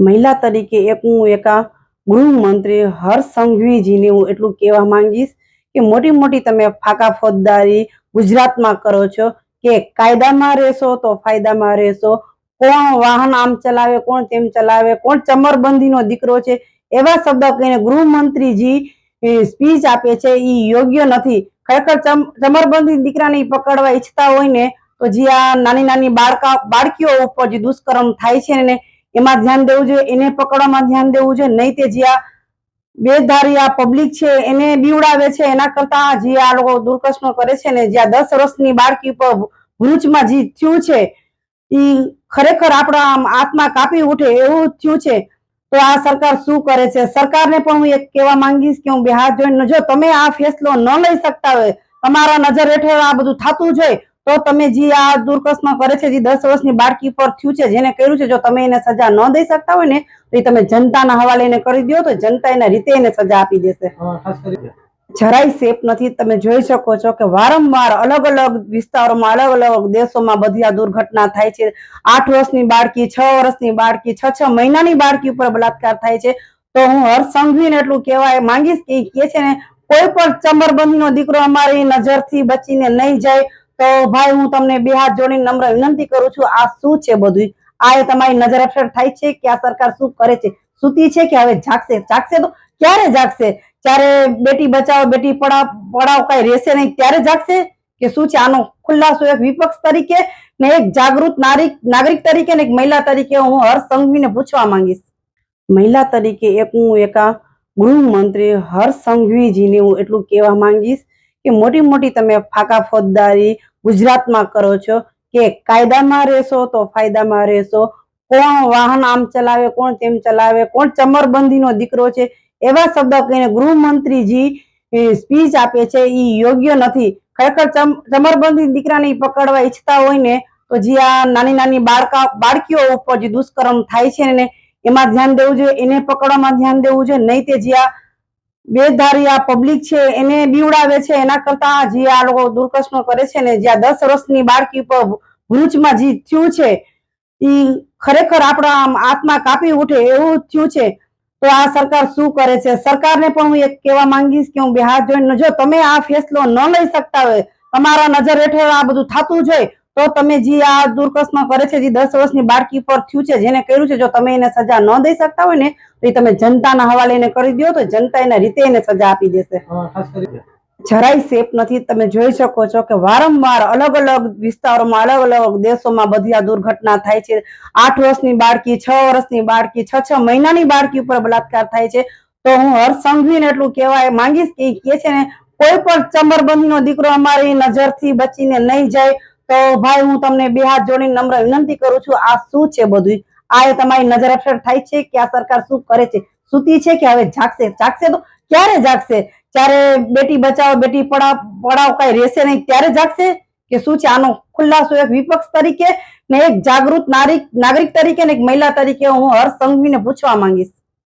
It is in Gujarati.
મહિલા તરીકે એક હું એકા ગૃહમંત્રી હર્ષ સંઘવીજીને હું એટલું કહેવા માંગીશ કે મોટી મોટી તમે ફાકા ફોજદારી ગુજરાતમાં કરો છો કે કાયદામાં રહેશો તો ફાયદામાં રહેશો. કોણ વાહન આમ ચલાવે, કોણ તેમ ચલાવે, કોણ ચમરબંધીનો દીકરો છે, એવા શબ્દ કહીને ગૃહમંત્રીજી સ્પીચ આપે છે એ યોગ્ય નથી. ખરેખર ચમ- ચમરબંધી દીકરાને પકડવા ઈચ્છતા હોય ને, તો જે આ નાની નાની બાળકા, બાળકીઓ ઉપર જે દુષ્કર્મ થાય છે ને એમાં ધ્યાન દેવું જોઈએ, એને પકડવામાં ધ્યાન દેવું જોઈએ, નહીં તે જે આ બેધારી આ પબ્લિક છે, એને બીવડાવે છે, એના કરતા જે આ લોકો દુર્કર્ષણ કરે છે ને જ્યાં દસ વર્ષની બાળકી પર ભરૂચમાં જે થયું છે એ ખરેખર આપણા આત્મા કાપી ઉઠે એવું થયું છે, તો આ સરકાર શું કરે છે? સરકારને પણ હું એક કહેવા માંગીશ કે હું બે હાથ જોઈને જો તમે આ ફેસલો ન લઈ શકતા હોય, તમારા નજર હેઠળ આ બધું થતું જોઈએ તો તમે જે આ દુર્કર્ષણ કરે છે જે દસ વર્ષની બાળકી પર થયું છે જેને કર્યું છે જો તમે એને સજા ન દઈ શકતા હોય ને તો એ તમે જનતાના હવાલે એને કરી દો તો જનતા એના રીતે એને સજા આપી દેશે. જરાય સેફ નથી તમે જોઈ શકો છો કે વારંવાર અલગ અલગ વિસ્તારોમાં અલગ અલગ દેશોમાં બધી આ દુર્ઘટના થાય છે. આઠ વર્ષની બાળકી છ વર્ષની બાળકી છ છ મહિનાની બાળકી ઉપર બલાત્કાર થાય છે. તો હું હર્ષ સંઘવીને એટલું કહેવાય માંગીશ કે કે છે ને કોઈ પણ ચમરબંધીનો દીકરો અમારી નજરથી બચીને નહીં જાય તો ભાઈ, હું તમને બે હાથ જોડીને નમ્ર વિનંતી કરું છું, આ શું છે બધું? આ એ તમારી નજર અસર થાય છે કે આ સરકાર શું કરે છે? સુતી છે કે હવે જાગશે? જાગશે તો ક્યારે જાગશે? ત્યારે બેટી બચાવો, બેટી પડાવ પડાવ કઈ રહેશે નહીં, ત્યારે જાગશે? કે શું છે? આનો ખુલ્લાસો એક વિપક્ષ તરીકે ને એક જાગૃત નાગરિક નાગરિક તરીકે ને એક મહિલા તરીકે હું હર્ષ સંઘવીને પૂછવા માંગીશ. મહિલા તરીકે એક હું એકા ગૃહમંત્રી હર્ષ સંઘવીજીને હું એટલું કહેવા માંગીશ કે મોટી મોટી તમે ફાકા ફોજદારી ગુજરાતમાં કરો છો કે કાયદામાં રહેશો તો ફાયદામાં રહેશો? કોણ વાહન આમ ચલાવે, કોણ તેમ ચલાવે, કોણ ચમરબંધીનો દીકરો છે? એવા શબ્દ કહીને ગૃહમંત્રીજી સ્પીચ આપે છે એ યોગ્ય નથી. ખરેખર ચમ- ચમરબંધી દીકરાને પકડવા ઈચ્છતા હોય ને, તો જે આ નાની નાની બાળકા, બાળકીઓ ઉપર જે દુષ્કર્મ થાય છે ને, એમાં ધ્યાન દેવું જોઈએ, એને પકડવામાં ધ્યાન દેવું જોઈએ, નહીં તે જે આ બેધારી આ પબ્લિક છે, એને બીવડાવે છે, એના કરતા જે આ લોકો દુર્કર્ષણ કરે છે ને જ્યાં દસ વર્ષની બાળકી પર ભરૂચમાં જે થયું છે એ ખરેખર આપણા આમ આત્મા કાપી ઉઠે એવું થયું છે, તો આ સરકાર શું કરે છે? સરકારને પણ હું એક કહેવા માંગીશ કે હું બે હાથ જોઈને જો તમે આ ફેસલો ન લઈ શકતા હોય, તમારા નજર હેઠળ આ બધું થતું જોઈએ તો તમે જે આ દુર્કર્ષણ કરે છે જે દસ વર્ષની બાળકી પર થયું છે જેને કર્યું છે જો તમે એને સજા ન દઈ શકતા હોય ને તો એ તમે જનતાના હવાલે એને કરી દો તો જનતા એના રીતે એને સજા આપી દેશે. જરાય સેફ નથી તમે જોઈ શકો છો કે વારંવાર અલગ અલગ વિસ્તારોમાં અલગ અલગ દેશોમાં બધી આ દુર્ઘટના થાય છે. આઠ વર્ષની બાળકી છ વર્ષની બાળકી છ છ મહિનાની બાળકી ઉપર બલાત્કાર થાય છે. તો હું હર્ષ સંઘવીને એટલું કહેવાય માંગીશ કે કે છે ને કોઈ પણ ચમરબંધીનો દીકરો અમારી નજરથી બચીને નહીં જાય તો ભાઈ, હું તમને બે હાથ જોડીને નમ્ર વિનંતી કરું છું, આ શું છે બધું? આ એ તમારી નજર અક્ષર થાય છે કે આ સરકાર શું કરે છે? સુતી છે કે હવે જાગશે? જાગશે તો ક્યારે જાગશે? જ્યારે બેટી બચાવો, બેટી પડાવ પડાવ કઈ રહેશે નહીં, ત્યારે જાગશે? કે શું છે? આનો ખુલ્લાસો એક વિપક્ષ તરીકે ને એક જાગૃત નાગરિક નાગરિક તરીકે ને એક મહિલા તરીકે હું હર્ષ સંઘવીને પૂછવા માંગીશ.